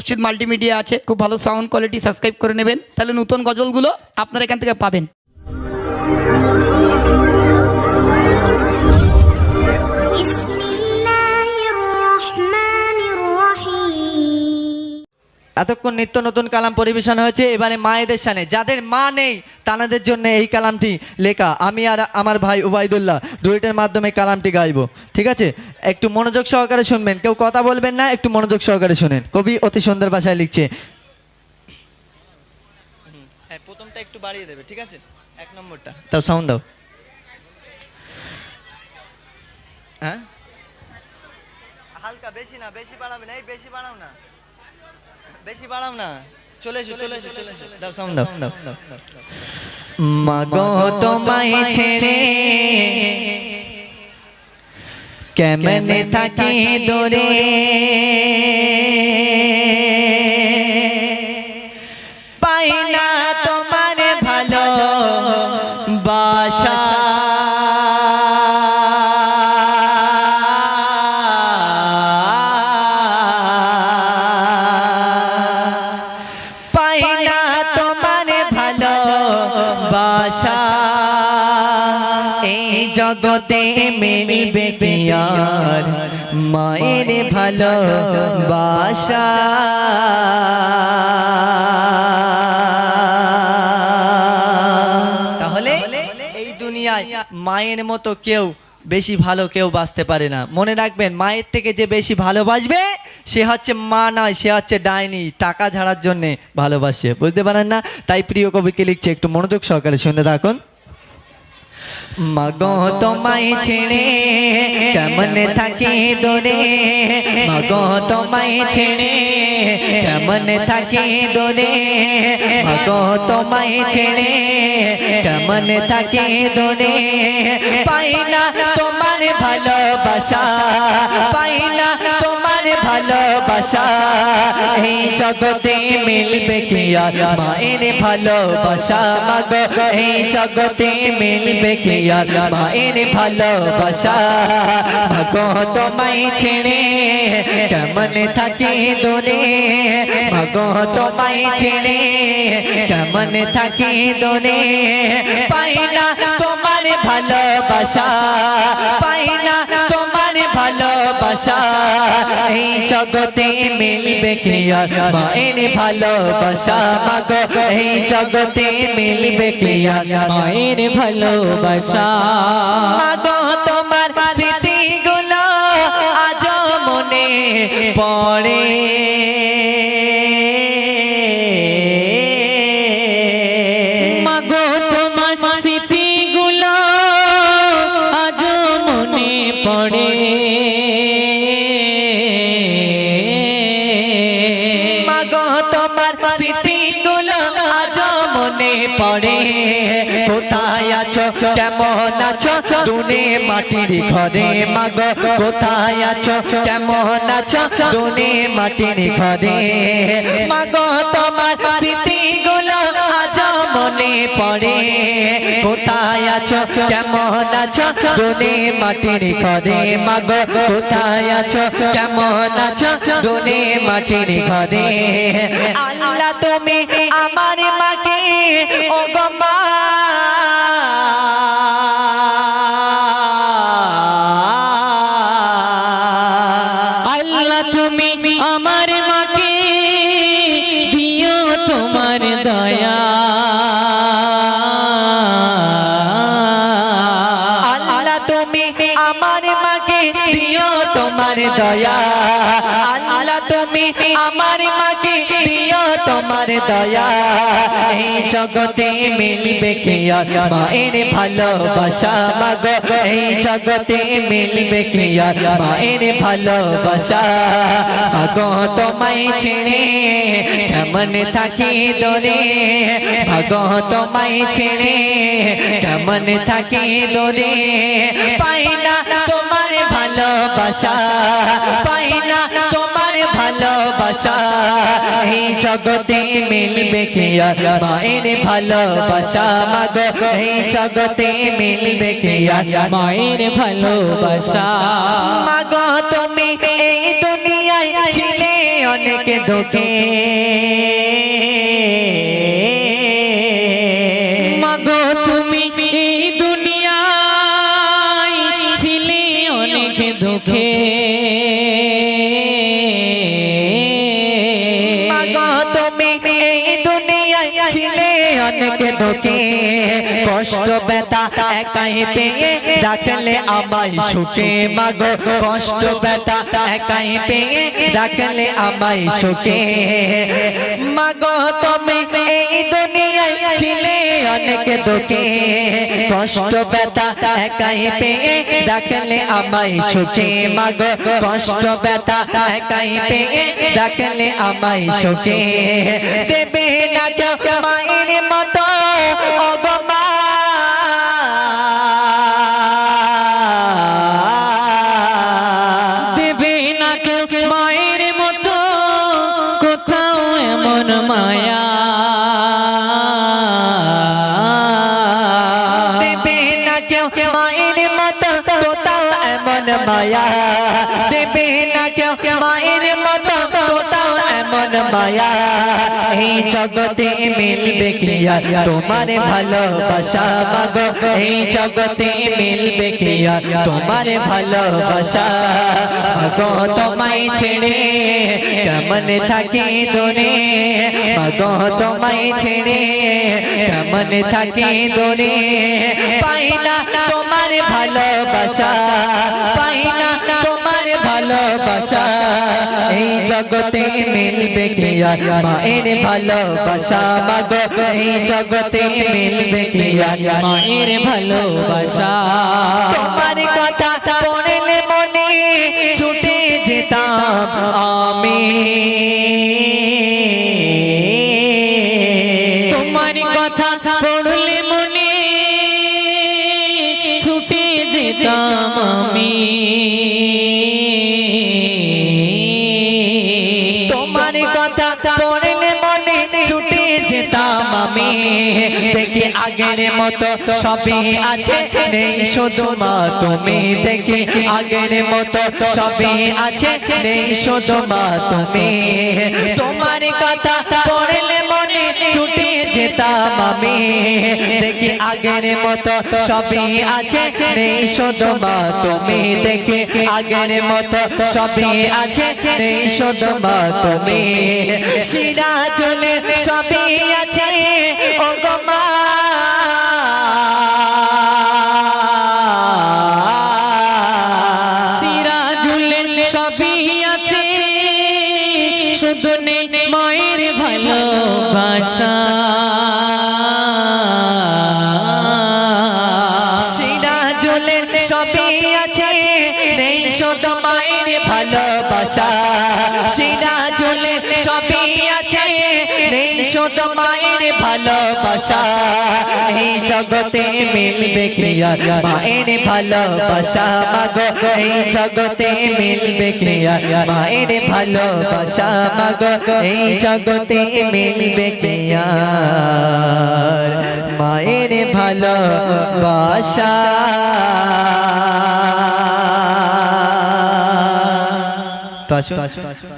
মসজিদ মাল্টিমিডিয়া আছে, খুব ভালো সাউন্ড কোয়ালিটি সাবস্ক্রাইব করে নেবেন। তাহলে নতুন গজলগুলো আপনারা এখান থেকে পাবেন। এতক্ষণ নিত্য নতুন কালাম পরিবেশন হয়েছে এবারে মায়েদের সানে যাদের মা নেই তাদের জন্য এই কালামটি লেখা। আমি আর আমার ভাই উবাইদুল্লাহ ডুয়েটের মাধ্যমে কালামটি গাইবো। ঠিক আছে? একটু মনোযোগ সহকারে শুনবেন। কেউ কথা বলবেন না একটু মনোযোগ সহকারে শুনেন। কবি অতি সুন্দর ভাষায় লিখছে। হ্যাঁ প্রথমটা একটু বাড়িয়ে দেবে ঠিক আছে? এক নম্বরটা। তাও সাউন্ড দাও। হ্যাঁ? হালকা বেশি না বেশি বাড়াবে না। এই বেশি বাড়াও না। বেশি বাড়াও না। চলে এসো চলে এসো চলে এসো। দাও সাউন্ড দাও মাগো তোমায় ছেড়ে কেমনে থাকি দূরে? পাই না তোমার ভালো বাসা। জগতে মিলবে কি মায়ের ভালো বাসা তাহলে এই দুনিয়ায় মায়ের মতো কেউ বেশি ভালো কেউ বাঁচতে পারে না। মনে রাখবেন, মায়ের থেকে যে বেশি ভালোবাসবে, সে হচ্ছে মা নয়, সে হচ্ছে ডাইনি। টাকা ঝাড়ার জন্যে ভালোবাসে, বুঝতে পারেন না? তাই প্রিয় কবিকে লিখছে, একটু মনোযোগ সহকারে শুনে থাকুন। মাগো তোমায় ছেড়ে কেমন থাকি দূরে? মাগো তোমায় ছেড়ে কেমন থাকি দূরে? মাগো তোমায় ছেড়ে কেমন থাকি দূরে? পাই না তোমার ভালোবাসা, পাই না তোমার ভালোবাসা, এই জগতে মিলবে কি আর? মায়ের ভালোবাসা মাগো, এই জগতে মিলবে কি আর? মায়ের ভালোবাসা, মাগো তোমায় ছেড়ে কেমন থাকি দূরে? মাগো তোমায় ছেড়ে কেমন থাকি দূরে? পাই না তোমার ভালোবাসা, পাই না তোমার ভালোবাসা, এই জগতে মিলবে ক্রিয়া মায়ের ভালোবাসা, মাগো, এই জগতে মিলবে ক্রিয়া মায়ের ভালোবাসা। মাগো, তোমার স্মৃতিগুলো আজ মনে পড়ে। তোমার স্মৃতিগুলো আজ মনে পড়ে। কোথায় আছো? কেমন আছো? দুনে মাটির ঘরে মাগ। কোথায় আছো? কেমন আছো? দুনে মাটির ঘরে। মাগ তোমার স্মৃতিগুলো আজ মনে পড়ে। কোথায় আছো? কেমন আছো? দুনে মাটির ঘরে মাগো, কোথায় আছো? কেমন আছো? দুনে মাটির ঘরে। আল্লাহ তুমি আমার দয়া। আল্লাহ তুমি আমার মাকে দিও তোমার দয়া। এই জগতে মিলবে কি আর? মায়ের ভালোবাসা মাগো। এই জগতে মিলবে কি আর? মায়ের ভালোবাসা মাগো। তোমায় ছেড়ে কেমন থাকি দরে? মাগো তোমায় ছেড়ে কেমন থাকি দরে? পাই না তোমার ভালোবাসা। জগতে মিলবে কি মায়ের ভালোবাসা মাগো, এই জগতে মিলবে কি মায়ের ভালোবাসা মাগো, তুমি এই দুনিয়ায় ছিলে অনেক দুঃখে। মাগো, তুমি ছিলে অনেক দুঃখে। অনেক দুঃখে কষ্ট, ব্যথা একাই পেয়ে ডাকলে আমায় সুখে। মাগো, কষ্ট, ব্যথা একাই পেয়ে ডাকলে আমায় সুখে। মাগো, তুমি এই দুনিয়ায় ছিলে অনেক দুঃখে। কষ্ট, ব্যথা একাই পেয়ে ডাকলে আমায় সুখে। মাগো, কষ্ট, ব্যথা একাই পেয়ে ডাকলে আমায় সুখে। দেবে মায়া মায়া, এই জগতে মিলবে কিয়া তোমার ভালোবাসা মাগো, এই জগতে মিলবে কিয়া তোমার ভালোবাসা মাগো, তোমায় ছেড়ে কেমন থাকি দূরে? মাগো, তোমায় ছেড়ে কেমন থাকি দূরে? পাই না তোমার ভালোবাসা, পাই না ভালোবাসা, এই জগতে মিলবে কিয়া মায়ের ভালোবাসা মাগো, এই জগতে মিলবে কিয়া মায়ের ভালোবাসা। তোমার কথা পড়লে মনে ছুটে যেতাম আমি। তোমার কথা পড়লে মনে ছুটে যেতাম আমি। যেতাম আমি দেখি আগের মতো সবই আছে? নেই শুধু মা, তুমি দেখে আগের মতো সবই আছে? নেই শুধু মা, তুমি তোমার কথা পড়লে মনে ছুটে যেতাম আমি। দেখি আগের মতো সবই আছে? নেই শুধু মা, তুমি দেখি আগের মতো সবই আছে? নেই শুধু মা, তুমি শিরা চলে সবই আছে। ও গো মা। আছে। শুধু নেই মায়ের ভালোবাসা। চলে সবই আছে। নেই শুধু মায়ের ভালোবাসা। চলে সবই আছে। নেই শুধু মায়ের ভালোবাসা। এই জগতে মিলবে ক্রিয়া। মায়ের ভালোবাসা, মাগো। এই জগতে মিলবে ক্রিয়া। মায়ের ভালোবাসা, মাগো। এই জগতে মিলবে ক্রিয়া। মায়ের ভালোবাসা। তো আসুন।